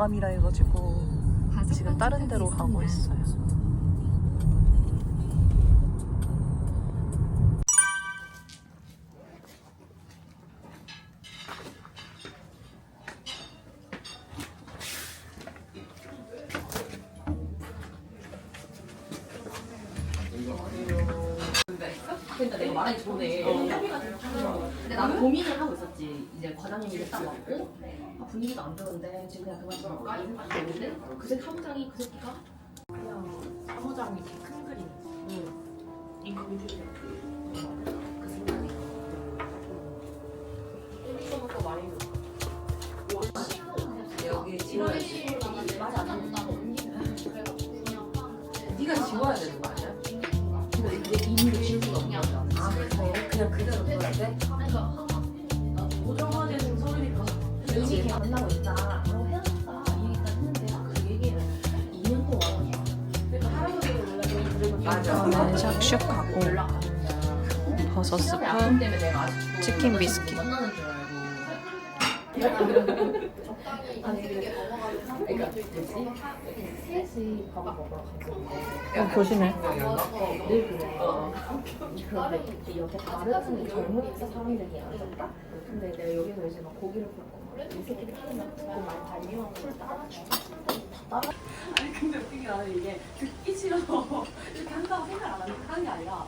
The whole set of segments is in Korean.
마감이라 해가지고 지금 다른 데로 가고 있어요. 그러니까 내가 말하기 전에 근데 나는 고민을 하고 있었지 이제 과장님이 딱 왔고 아, 분위기가 안 좋은데 지금 그냥 그만 좀 할까 이 생각이 들는데? 그새 사무장이 그 새끼가? 그냥 사무장이 이렇게 큰 그림. 응. 이 그림이 그 생각이. 일리서부터 말해 여기 지워야지. 맞아 나도 옮기면 네가 지워야 되는 거 아니야? 근데 내 이미를 지울 수가 없냐? 아, 그래서 그냥 그대로 둬야 돼? 고정화되는 여기 걔 만나고 있다. 어, 헤어졌다. 이 얘기까지 했는데 그 얘기를 2년 동안. 그러니까 그러면 저는 샥슉하고 연락 안 한다. 버섯 스프, 치킨 비스킷. 거 만나는 줄 알고. 아니 근데 그러니까 뭐지? 셋이 밥을 먹으러 갔는데 어, 조심해. 늘 그래. 이제 옆에 다른 젊은 사람들이 앉았다? 근데 내가 여기서 이제 막 고기를 굽고 아니 근데 웃긴 게 나는 이게 듣기 싫어서 이렇게 한다고 생각 안 하는 게 아니라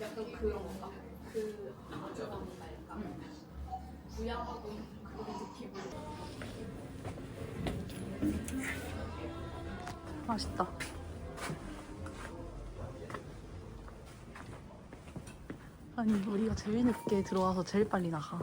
약간 그런 건가? 그 그런 느낌으로 맛있다. 아니 우리가 제일 늦게 들어와서 제일 빨리 나가.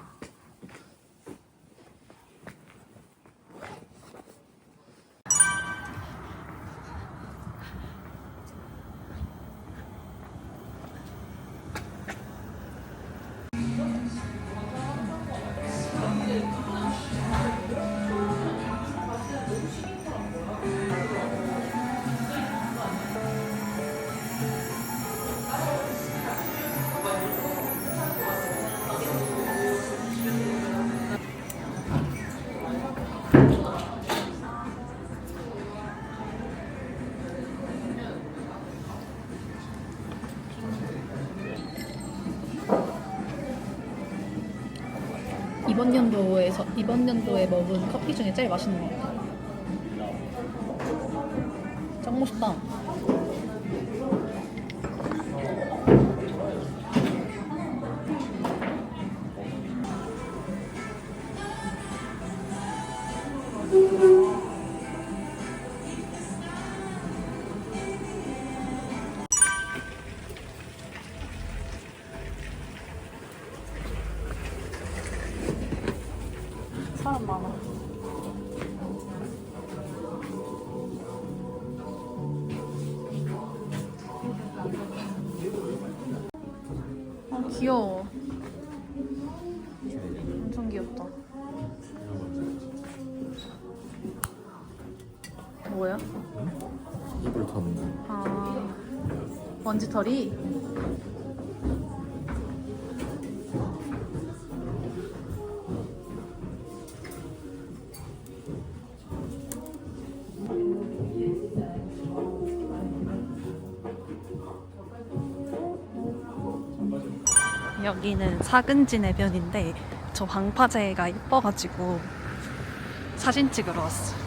이번 연도에서 이번 연도에 먹은 커피 중에 제일 맛있는 것 같아. 짱 맛있다. 귀여워. 엄청 귀엽다. 뭐야? 이불 터는 거. 아 먼지털이? 여기는 사근진 해변인데 저 방파제가 예뻐가지고 사진 찍으러 왔어. 와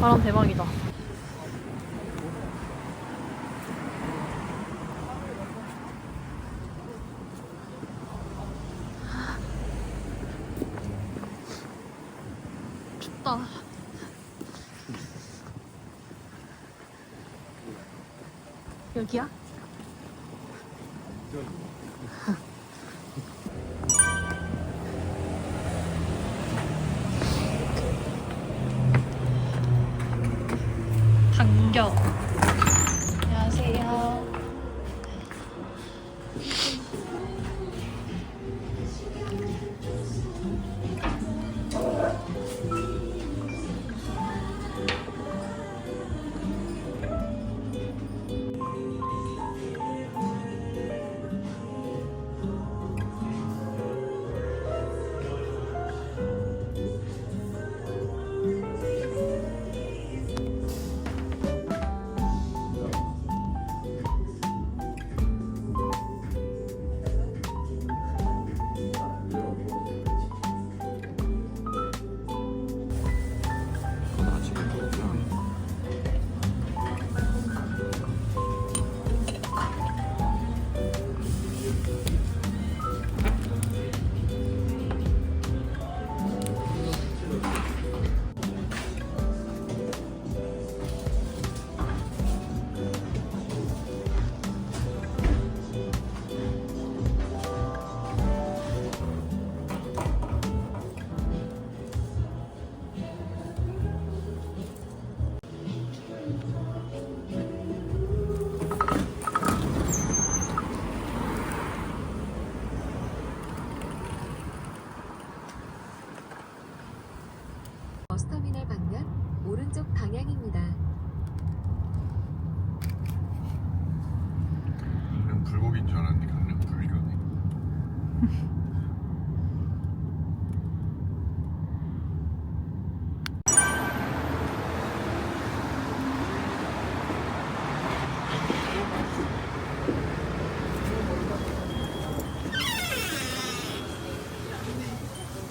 바람 대박이다. 춥다. 여기야?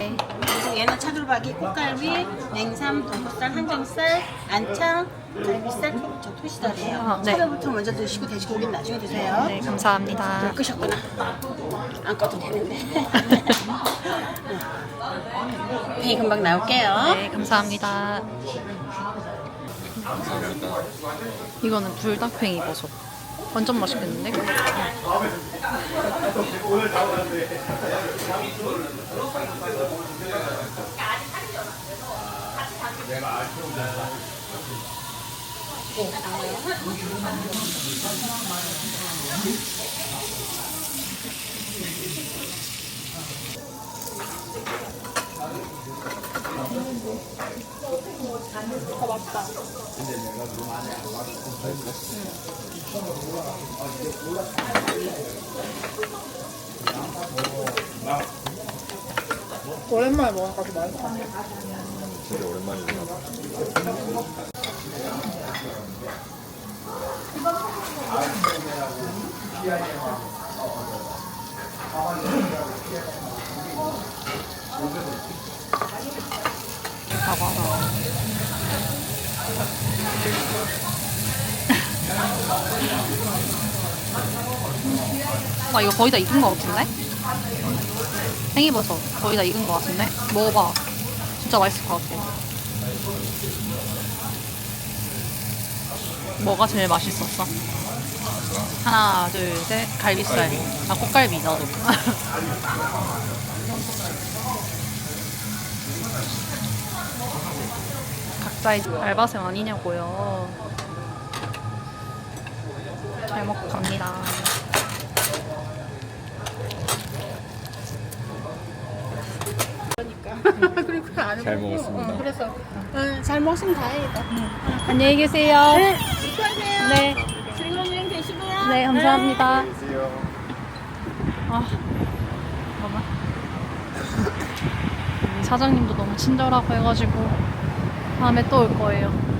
리고 얘는 차돌박이, 꽃갈비, 냉삼, 돈코살, 항정살, 안창, 갈비살, 토- 저 토시살이에요. 아, 네. 차돌부터 먼저 드시고 돼지고기는 나중에 드세요. 네, 감사합니다. 끄셨구나. 안 꺼도 되는데. 네, 금방 나올게요. 네, 감사합니다. 이거는 불닭팽이 버섯. 완전 맛있겠는데? 진짜 오랜만이구나. 사과다. 와 이거 거의 다 익은 거 같은데? 팽이버섯 거의 다 익은 거 같은데? 먹어봐. 진짜 맛있을 것 같아. 뭐가 제일 맛있었어? 하나, 둘, 셋. 갈비살. 아, 꽃갈비, 나도. 각자의 알바생 아니냐고요. 잘 먹고 갑니다. 잘 먹었습니다. 그래서 응, 잘 먹으면 다행이다. 안녕히 계세요. 네, 수고하세요. 네, 즐거운 여행 되시고요. 네, 감사합니다. 아, 잠깐만. 사장님도 너무 친절하고 해가지고 다음에 또 올 거예요.